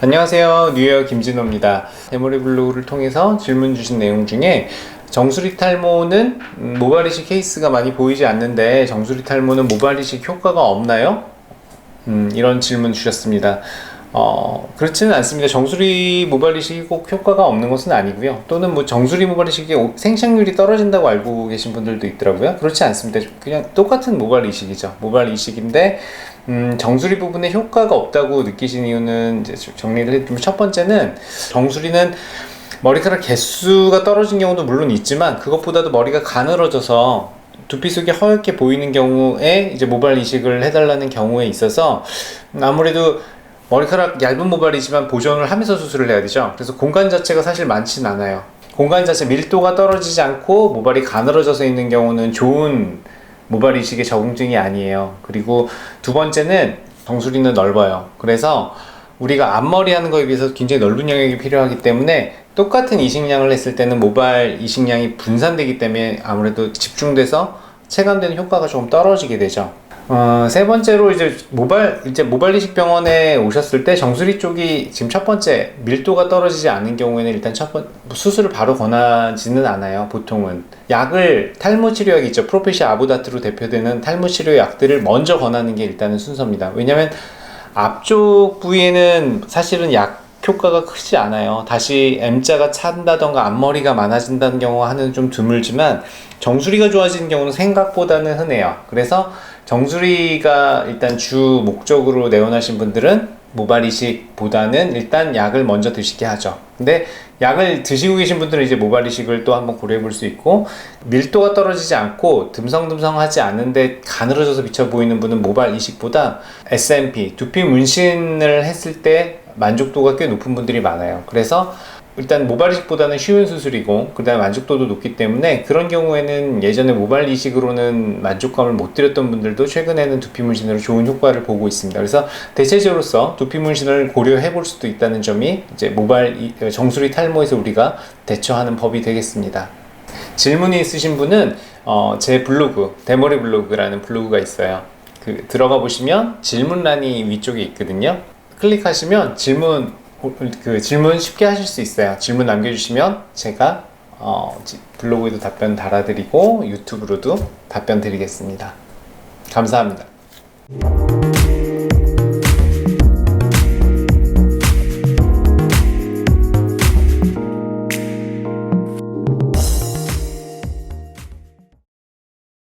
안녕하세요. 뉴에어 김진호입니다. 데모리 블로그를 통해서 질문 주신 내용 중에 정수리 탈모는 음, 모발이식 케이스가 많이 보이지 않는데 정수리 탈모는 모발이식 효과가 없나요? 음, 이런 질문 주셨습니다. 어, 그렇지는 않습니다. 정수리 모발이식이 꼭 효과가 없는 것은 아니고요. 또는 뭐 정수리 모발이식이 오- 생착률이 떨어진다고 알고 계신 분들도 있더라고요. 그렇지 않습니다. 그냥 똑같은 모발이식이죠. 모발이식인데 음, 정수리 부분에 효과가 없다고 느끼신 이유는 이제 좀 정리를 해드리면 첫 번째는 정수리는 머리카락 개수가 떨어진 경우도 물론 있지만 그것보다도 머리가 가늘어져서 두피 속이 허옇게 보이는 경우에 이제 모발 이식을 해달라는 경우에 있어서 음, 아무래도 머리카락 얇은 모발이지만 보존을 하면서 수술을 해야 되죠. 그래서 공간 자체가 사실 많지는 않아요. 공간 자체 밀도가 떨어지지 않고 모발이 가늘어져서 있는 경우는 좋은 모발 이식의 적응증이 아니에요. 그리고 두 번째는 정수리는 넓어요. 그래서 우리가 앞머리 하는 거에 비해서 굉장히 넓은 영역이 필요하기 때문에 똑같은 이식량을 했을 때는 모발 이식량이 분산되기 때문에 아무래도 집중돼서 체감되는 효과가 조금 떨어지게 되죠. 어, 세 번째로 이제 모발 이제 모발 이식 병원에 오셨을 때 정수리 쪽이 지금 첫 번째 밀도가 떨어지지 않는 경우에는 일단 첫 번 수술을 바로 권하지는 않아요. 보통은 약을 탈모 치료약 있죠. 프로페시 아보다트로 대표되는 탈모 치료 약들을 먼저 권하는 게 일단은 순서입니다. 왜냐하면 앞쪽 부위에는 사실은 약 효과가 크지 않아요. 다시 M자가 찬다던가 앞머리가 많아진다는 경우가 하는 좀 드물지만 정수리가 좋아지는 경우는 생각보다는 흔해요. 그래서 정수리가 일단 주 목적으로 내원하신 분들은 모발 이식보다는 일단 약을 먼저 드시게 하죠. 근데 약을 드시고 계신 분들은 이제 모발 이식을 또 한번 고려해 볼 수 있고 밀도가 떨어지지 않고 듬성듬성하지 않은데 가늘어져서 비쳐 보이는 분은 모발 이식보다 SMP 두피 문신을 했을 때 만족도가 꽤 높은 분들이 많아요. 그래서 일단 모발 이식보다는 쉬운 수술이고 그다음에 만족도도 높기 때문에 그런 경우에는 예전에 모발 이식으로는 만족감을 못 드렸던 분들도 최근에는 두피 문신으로 좋은 효과를 보고 있습니다. 그래서 대체제로서 두피 문신을 고려해 볼 수도 있다는 점이 이제 모발 정수리 탈모에서 우리가 대처하는 법이 되겠습니다. 질문이 있으신 분은 어, 제 블로그 대머리 블로그라는 블로그가 있어요. 그 들어가 보시면 질문란이 위쪽에 있거든요. 클릭하시면 질문 그 질문 쉽게 하실 수 있어요. 질문 남겨주시면 제가 어, 지- 블로그에도 답변 달아드리고 유튜브로도 답변 드리겠습니다. 감사합니다.